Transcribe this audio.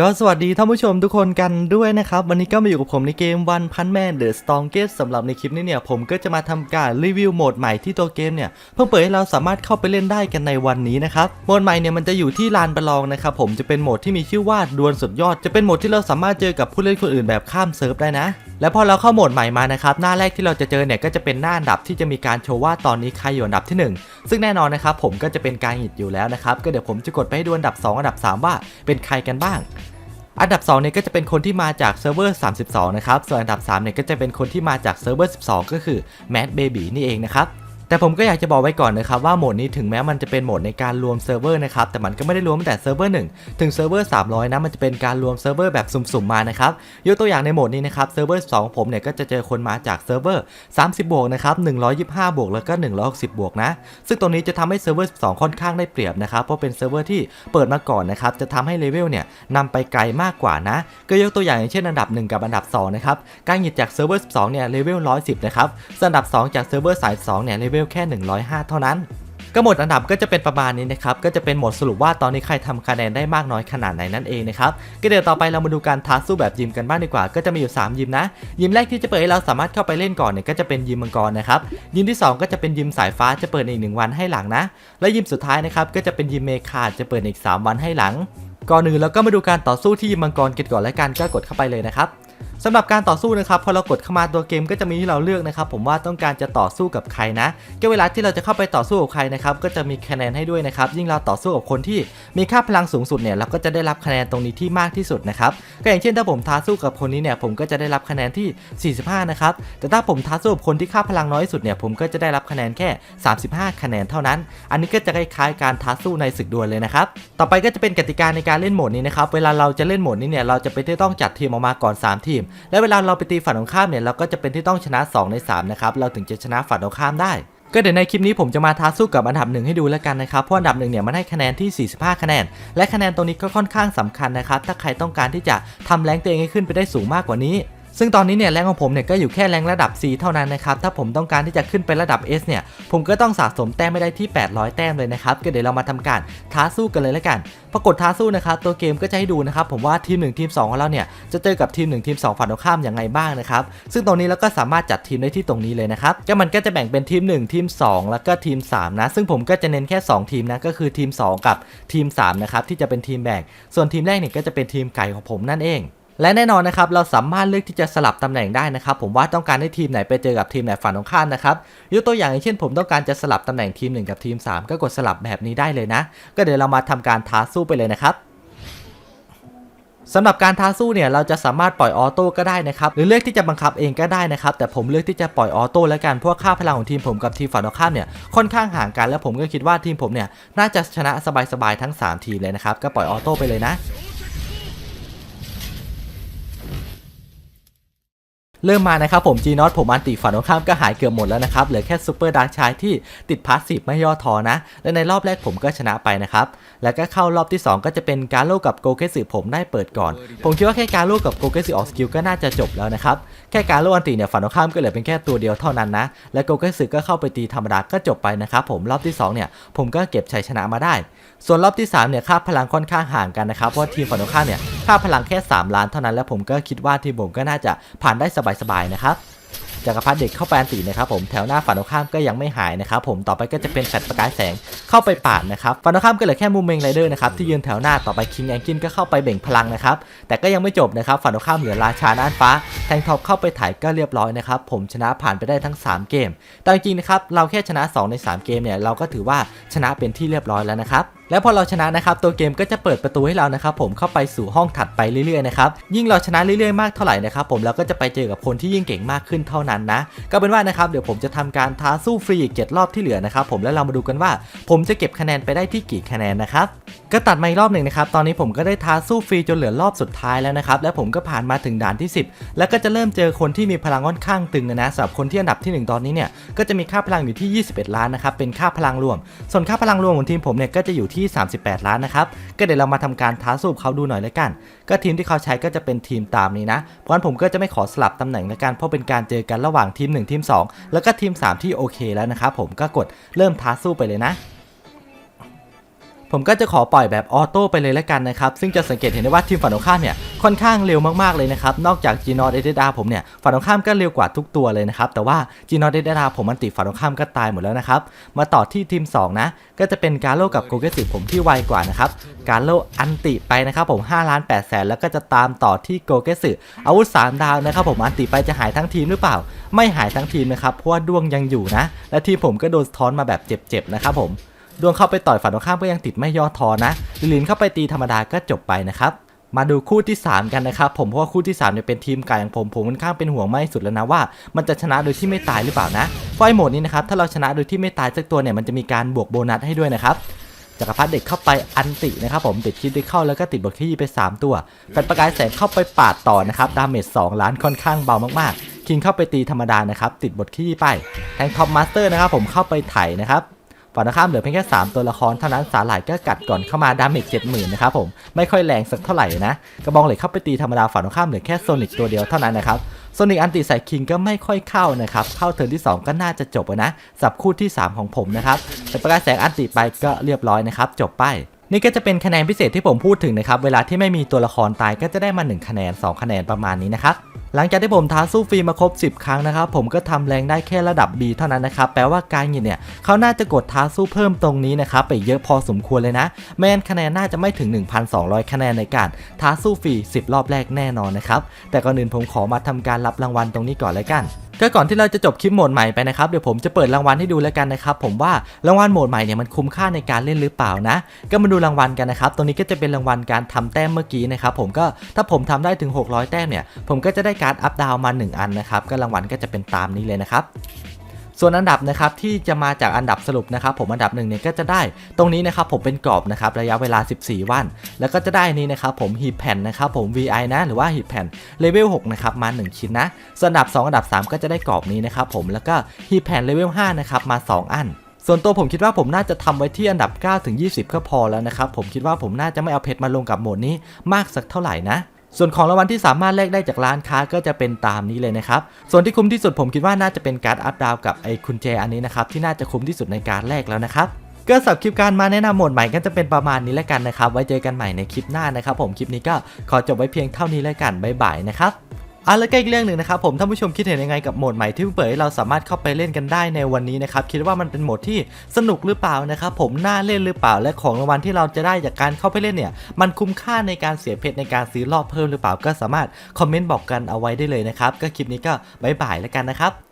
ก็สวัสดีท่านผู้ชมทุกคนกันด้วยนะครับ วันนี้ก็มาอยู่กับผมในเกมวันพันแมนเดอะสตองเกสสำหรับในคลิปนี้เนี่ย ผมก็จะมาทำการรีวิวโหมดใหม่ที่ตัวเกมเนี่ย เพิ่งเปิดให้เราสามารถเข้าไปเล่นได้กันในวันนี้นะครับ โหมดใหม่เนี่ยมันจะอยู่ที่ลานประลองนะครับผมจะเป็นโหมดที่มีชื่อว่าดวลสุดยอด จะเป็นโหมดที่เราสามารถเจอกับผู้เล่นคนอื่นแบบข้ามเซิร์ฟได้นะแล้วพอเราเข้าโหมดใหม่มานะครับหน้าแรกที่เราจะเจอเนี่ยก็จะเป็นหน้าอันดับที่จะมีการโชว์ว่าตอนนี้ใครอยู่อันดับที่หนึ่งซึ่งแน่นอนนะครับผมก็จะเป็นการหิดอยู่แล้วนะครับก็เดี๋ยวผมจะกดไปให้ดูอันดับสองอันดับสามว่าเป็นใครกันบ้างอันดับ2เนี่ยก็จะเป็นคนที่มาจากเซิร์ฟเวอร์ 32 นะครับ ส่วนอันดับ3เนี่ยก็จะเป็นคนที่มาจากเซิร์ฟเวอร์ 12 ก็คือ Mad Baby นี่เองนะครับ แต่ผมก็อยากจะบอกไว้ก่อนนะครับว่าโหมดนี้ถึงแม้มันจะเป็นโหมดในการรวมเซิร์ฟเวอร์นะครับแต่มันก็ไม่ได้รวมตั้งแต่เซิร์ฟเวอร์1ถึงเซิร์ฟเวอร์300นะมันจะเป็นการรวมเซิร์ฟเวอร์แบบสุ่มๆมานะครับยกตัวอย่างในโหมดนี้นะครับเซิร์ฟเวอร์2ผมเนี่ยก็จะเจอคนมาจากเซิร์ฟเวอร์30 บวกนะครับ125 บวกแล้วก็ 160 บวกนะ ซึ่งตรงนี้จะทำให้เซิร์ฟเวอร์12ค่อนข้างได้เปรียบนะครับเพราะเป็นเซิร์ฟเวอร์ที่เปิดมาก่อนนะครับจะทำให้เลเวลเนี่ยนำไปไกลมากกว่านะ ก็ยกตัวอย่างเช่นอันดับ 1 กับอันดับ2นะครับการหยิบจากเซิร์ฟเวอร์12เนี่ยเลเวล110นะครับอันดับ 2 จากเซิร์ฟเวอร์สาย2เนี่ยเลเวลแค่ 105 เท่านั้นก็หมดอันดับก็จะเป็นประมาณนี้นะครับ ก็จะเป็นหมดสรุปว่าตอนนี้ใครทำคะแนนได้มากน้อยขนาดไหนนั่นเองนะครับ ก็เดี๋ยวต่อไปเรามาดูการท้าสู้แบบยิมกันบ้างดีกว่า ก็จะมีอยู่ 3 ยิมนะ ยิมแรกที่จะเปิดให้เราสามารถเข้าไปเล่นก่อนเนี่ยก็จะเป็นยิมมังกรนะครับ ยิมที่ 2 ก็จะเป็นยิมสายฟ้าจะเปิดอีกหนึ่งวันให้หลังนะ และยิมสุดท้ายนะครับก็จะเป็นยิมเมคาจะเปิดอีก 3 วันให้หลัง ก่อนอื่นเราก็มาดูการต่อสู้ที่ยิมมังกรกันก่อนและกันก็กดเข้าไปเลยนะครับ สำหรับการต่อสู้นะครับพอเรากดเข้ามาตัวเกมก็จะมีให้เราเลือกนะครับผมว่าต้องการจะต่อสู้กับใครนะก็เวลาที่เราจะเข้าไปต่อสู้กับใครนะครับก็จะมีคะแนนให้ด้วยนะครับยิ่งเราต่อสู้กับคนที่มีค่าพลังสูงสุดเนี่ยเราก็จะได้รับคะแนนตรงนี้ที่มากที่สุดนะครับก็อย่างเช่นถ้าผมท้าสู้กับคนนี้เนี่ยผมก็จะได้รับคะแนนที่ 45 นะครับแต่ถ้าผมท้าสู้กับคนที่ค่าพลังน้อยสุดเนี่ยผมก็จะได้รับคะแนนแค่ 35 คะแนนเท่านั้น อันนี้ก็จะคล้ายๆการท้าสู้ในศึกดวลเลยนะครับต่อไปก็จะเป็นกติกาในการเล่นโหมดนี้นะครับเวลาเราจะเล่นโหมดนี้เนี่ยเราจะไปที่ต้องจัดทีมออกมาก่อน 3 ทีมและเวลาเราไปตีฝั่งตรงข้ามเนี่ยเราก็จะเป็นที่ต้องชนะ 2 ใน 3 นะครับ เราถึงจะชนะฝั่งตรงข้ามได้ ก็เดี๋ยวในคลิปนี้ผมจะมาท้าสู้กับอันดับหนึ่งให้ดูแล้วกันนะครับ เพราะอันดับหนึ่งเนี่ยมันให้คะแนนที่ 45 คะแนน และคะแนนตรงนี้ก็ค่อนข้างสำคัญนะครับ ถ้าใครต้องการที่จะทำแรงตัวเองให้ขึ้นไปได้สูงมากกว่านี้ ซึ่งตอนนี้เนี่ยแรงของผมเนี่ยก็อยู่แค่แรงระดับ C เท่านั้นนะครับ ถ้าผมต้องการที่จะขึ้นไประดับ S เนี่ย ผมก็ต้องสะสมแต้มไม่ได้ที่ 800 แต้มเลยนะครับ ก็เดี๋ยวเรามาทำการท้าสู้กันเลยแล้วกัน ปรากฏท้าสู้นะครับ ตัวเกมก็จะให้ดูนะครับ ผมว่าทีม 1 ทีม 2 ของเราเนี่ย จะเจอกับทีม 1 ทีม 2 ฝั่งตรงข้ามอย่างไรบ้างนะครับ ซึ่งตรงนี้เราก็สามารถจัดทีมได้ที่ตรงนี้เลยนะครับ ก็มันก็จะแบ่งเป็นทีม 1 ทีม 2 แล้วก็ทีม 3 นะ ซึ่งผมก็จะเน้นแค่ 2 ทีมนะ ก็คือทีม 2 กับทีม 3 นะครับ ที่จะเป็นทีมแบ่ง ส่วนทีมแรกเนี่ยก็จะเป็นทีมไก่ของผมนั่นเอง และแน่นอนนะครับเราสามารถเลือกที่จะสลับตำแหน่งได้นะครับผมว่าต้องการให้ทีมไหนไปเจอกับทีมไหนฝั่งตรงข้ามนะครับยกตัวอย่างเช่น ผมต้องการจะสลับตำแหน่งทีม 1 กับทีม 3 ก็กดสลับแบบนี้ได้เลยนะ ก็เดี๋ยวเรามาทำการท้าสู้ไปเลยนะครับสำหรับการท้าสู้เนี่ยเราจะสามารถปล่อยออโต้ก็ได้นะครับหรือเลือกที่จะบังคับเองก็ได้นะครับแต่ผมเลือกที่จะปล่อยออโต้แล้วกันเพราะว่าค่าพลังของทีมผมกับทีมฝั่งตรงข้ามเนี่ยค่อนข้างห่างกัน แล้วผมก็คิดว่าทีมผมเนี่ยน่าจะชนะสบายๆทั้งสามทีมเลยนะครับก็ปล่อยออโต้ไปเลยนะ เริ่มมานะครับผม G น o t ผมอันติฝั่งตรงข้ามก็หายเกือบหมดแล้วนะครับเหลือแค่ซูเปอร์ดาร์ชายที่ติดพาสซีฟไม่ย่อท้อนะ และในรอบแรกผมก็ชนะไปนะครับ แล้วก็เข้ารอบที่ 2 ก็จะเป็นการโลกับโกเกสึผมได้เปิดก่อน ผมคิดว่าแค่การโลกับโกเกสึออกสกิลก็น่าจะจบแล้วนะครับ แค่การโลอันติเนี่ยฝั่งตรงข้ามก็เหลือเป็นแค่ตัวเดียวเท่านั้นนะ และโกเกสึก็เข้าไปตีธรรมดาก็จบไปนะครับผมรอบที่สองเนี่ยผมก็เก็บชัยชนะมาได้ ส่วนรอบที่3เนี่ยค่าพลังค่อนข้างห่างกันนะครับเพราะทีมฝั่งตรงข้ามเนี่ยค่าพลังแค่ 3 ล้านเท่านั้น แล้วผมก็คิดว่าทีมผมก็น่าจะผ่านได้สบายๆนะครับจักรพรรดิเด็กเข้าไปอันตินะครับผมแถวหน้าฝั่งตรงข้ามก็ยังไม่หายนะครับผมต่อไปก็จะเป็นแฟลชประกายแสงเข้าไปปาดนะครับฝั่งตรงข้ามก็เหลือแค่มูเมงไรเดอร์นะครับที่ยืนแถวหน้าต่อไปคิงแองกินก็เข้าไปเบ่งพลังนะครับแต่ก็ยังไม่จบนะครับฝั่งตรงข้ามเหลือราชาน่านฟ้าแทงท็อปเข้าไปถ่ายก็เรียบร้อยนะครับผมชนะผ่านไปได้ทั้ง 3 เกมแต่จริงๆนะครับเราแค่ชนะ 2 ใน 3 เกมเนี่ยเราก็ถือว่าชนะเป็นที่เรียบร้อยแล้วนะครับ แล้วพอเราชนะนะครับตัวเกมก็จะเปิดประตูให้เรานะครับผมเข้าไปสู่ห้องถัดไปเรื่อยๆนะครับยิ่งเราชนะเรื่อยๆมากเท่าไหร่นะครับผมเราก็จะไปเจอกับคนที่ยิ่งเก่งมากขึ้นเท่านั้นนะก็เป็นว่านะครับเดี๋ยวผมจะทำการท้าสู้ฟรีอีกเจ็ดรอบที่เหลือนะครับผมแล้วเรามาดูกันว่า ผมจะเก็บคะแนนไปได้ที่กี่คะแนนนะครับก็ตัดมาอีกรอบหนึ่งนะครับตอนนี้ผมก็ได้ท้าสู้ฟรีจนเหลือรอบสุดท้ายแล้วนะครับและผมก็ผ่านมาถึงด่านที่ 10 แล้วก็จะเริ่มเจอคนที่มีพลังค่อนข้างตึงนะสำหรับคนที่อันดับที่หนึ่งตอนนี้เนี่ยก็จะมีค่าพลังอยู่ที่ 21 ล้านนะครับเป็นค่าพลังรวม ส่วนค่าพลังรวมของทีมผมเนี่ยก็จะอยู่ท38 ล้านนะครับ ก็เดี๋ยวเรามาทำการท้าสู้กับเขาดูหน่อยแล้วกัน ก็ทีมที่เขาใช้ก็จะเป็นทีมตามนี้นะเพราะฉะนั้นผมก็จะไม่ขอสลับตำแหน่งและกันเพราะเป็นการเจอกันระหว่างทีม 1 ทีม 2 แล้วก็ทีม 3 ที่โอเคแล้วนะครับผมก็กดเริ่มท้าสู้ไปเลยนะ ผมก็จะขอปล่อยแบบออโต้ไปเลยแล้วกันนะครับ ซึ่งจะสังเกตเห็นได้ว่าทีมฝั่งตรงข้ามเนี่ยค่อนข้างเร็วมากๆเลยนะครับ นอกจากจีนอเดเดดาผมเนี่ยฝั่งตรงข้ามก็เร็วกว่าทุกตัวเลยนะครับ แต่ว่าจีนอเดเดดาผมมันติฝั่งตรงข้ามก็ตายหมดแล้วนะครับ มาต่อที่ทีม 2 นะ ก็จะเป็นกาโลกับโกเกสิผมที่ไวกว่านะครับกาโลอันติไปนะครับผม5ล้าน8แสนแล้วก็จะตามต่อที่โกเกสึอาวุธ 3 ดาวนะครับผมอันติไปจะหายทั้งทีมหรือเปล่า ไม่หายทั้งทีมนะครับเพราะว่าดวงยังอยู่นะ และทีมผมก็โดนท้อนมาแบบเจ็บๆนะครับผม ดวงเข้าไปต่อยฝั่งตรงข้ามก็ยังติดไม่ย่อท้อนะลิลินเข้าไปตีธรรมดาก็จบไปนะครับมาดูคู่ที่ 3 กันนะครับผมเพราะว่าคู่ที่3เนี่ยเป็นทีมไก่อย่างผมผมค่อนข้างเป็นห่วงมากที่สุดแล้วนะว่า มันจะชนะโดยที่ไม่ตายหรือเปล่านะไฟโหมดนี้นะครับถ้าเราชนะโดยที่ไม่ตายสักตัวเนี่ยมันจะมีการบวกโบนัสให้ด้วยนะครับจักรพรรดิเด็กเข้าไปอันตินะครับผมติดคิดได้เข้าแล้วก็ติดบทขี้ไป 3 ตัวแฟนประกายแสงเข้าไปปาดต่อนะครับดาเมจ2ล้านค่อนข้างเบามากๆคิงเข้าไปตีธรรมดานะครับติดบทขี้ไปแทงทอปมาสเตอร์นะครับผมเข้าไปไถนะครับ ฝั่งตรงข้ามเหลือเพียงแค่ 3 ตัวละครเท่านั้นสาหร่ายก็กัดก่อนเข้ามาดาเมจ70,000นะครับผมไม่ค่อยแรงสักเท่าไหร่นะกระบองเหล็กเข้าไปตีธรรมดาฝั่งตรงข้ามเหลือแค่โซนิกตัวเดียวเท่านั้นนะครับโซนิกอันติใส่คิงก็ไม่ค่อยเข้านะครับเข้าเทิร์นที่ 2 ก็น่าจะจบนะสับคู่ที่ 3 ของผมนะครับแต่ประกายแสงอันติไปก็เรียบร้อยนะครับจบไปนี่ก็จะเป็นคะแนนพิเศษที่ผมพูดถึงนะครับ เวลาที่ไม่มีตัวละครตายก็จะได้มา 1 คะแนน 2 คะแนนประมาณนี้นะครับ หลังจากที่ผมท้าสู้ฟรีมาครบ 10 ครั้งนะครับผมก็ทำแรงได้แค่ระดับ B เท่านั้นนะครับแปลว่าการยินเนี่ยเขาน่าจะกดท้าสู้เพิ่มตรงนี้นะครับไปเยอะพอสมควรเลยนะแม้นคะแนนน่าจะไม่ถึง 1,200 คะแนนในการท้าสู้ฟรี 10 รอบแรกแน่นอนนะครับแต่ก่อนอื่นผมขอมาทำการรับรางวัลตรงนี้ก่อนเลยกัน ก็ก่อนที่เราจะจบคลิปโหมดใหม่ไปนะครับเดี๋ยวผมจะเปิดรางวัลให้ดูแล้วกันนะครับผมว่ารางวัลโหมดใหม่เนี่ยมันคุ้มค่าในการเล่นหรือเปล่านะ ก็มาดูรางวัลกันนะครับตรงนี้ก็จะเป็นรางวัลการทำแต้มเมื่อกี้นะครับผมก็ถ้าผมทำได้ถึง 600 แต้มเนี่ยผมก็จะได้การ์ดอัพดาวมา 1 อันนะครับก็รางวัลก็จะเป็นตามนี้เลยนะครับ ส่วนอันดับนะครับที่จะมาจากอันดับสรุปนะครับผมอันดับหนึ่งเนี่ยก็จะได้ตรงนี้นะครับผมเป็นกรอบนะครับระยะเวลา 14 วัน แล้วก็จะได้นี้นะครับผมหีบแผ่นนะครับผม VI นะหรือว่าหีบแผ่นเลเวล6นะครับมา 1 ชิ้นนะส่วนอันดับ 2 อันดับ 3 ก็จะได้กรอบนี้นะครับผมแล้วก็หีบแผ่นเลเวล5นะครับมา 2 อันส่วนตัวผมคิดว่าผมน่าจะทำไว้ที่อันดับ 9 ถึง 20 ก็พอแล้วนะครับ ผมคิดว่าผมน่าจะไม่เอาเพชรมาลงกับโหมดนี้มากสักเท่าไหร่นะ ส่วนของรางวัลที่สามารถแลกได้จากร้านค้าก็จะเป็นตามนี้เลยนะครับ ส่วนที่คุ้มที่สุดผมคิดว่าน่าจะเป็นการ์ดอัพดาวกับไอ้คุณแจอันนี้นะครับที่น่าจะคุ้มที่สุดในการแลกแล้วนะครับก็สับคลิปการมาแนะนำโหมดใหม่ก็จะเป็นประมาณนี้แล้วกันนะครับ ไว้เจอกันใหม่ในคลิปหน้านะครับ ผมคลิปนี้ก็ขอจบไว้เพียงเท่านี้แล้วกันบ๊ายบายนะครับ อะแล้วก็อีกเรื่องหนึ่งนะครับผมท่านผู้ชมคิดเห็นยังไงกับโหมดใหม่ที่เพิ่งเปิดให้เราสามารถเข้าไปเล่นกันได้ในวันนี้นะครับคิดว่ามันเป็นโหมดที่สนุกหรือเปล่านะครับผมน่าเล่นหรือเปล่าและของรางวัลที่เราจะได้จากการเข้าไปเล่นเนี่ย มันคุ้มค่าในการเสียเพชรในการซื้อรอบเพิ่มหรือเปล่าก็สามารถคอมเมนต์บอกกันเอาไว้ได้เลยนะครับก็คลิปนี้ก็บายบายแล้วกันนะครับ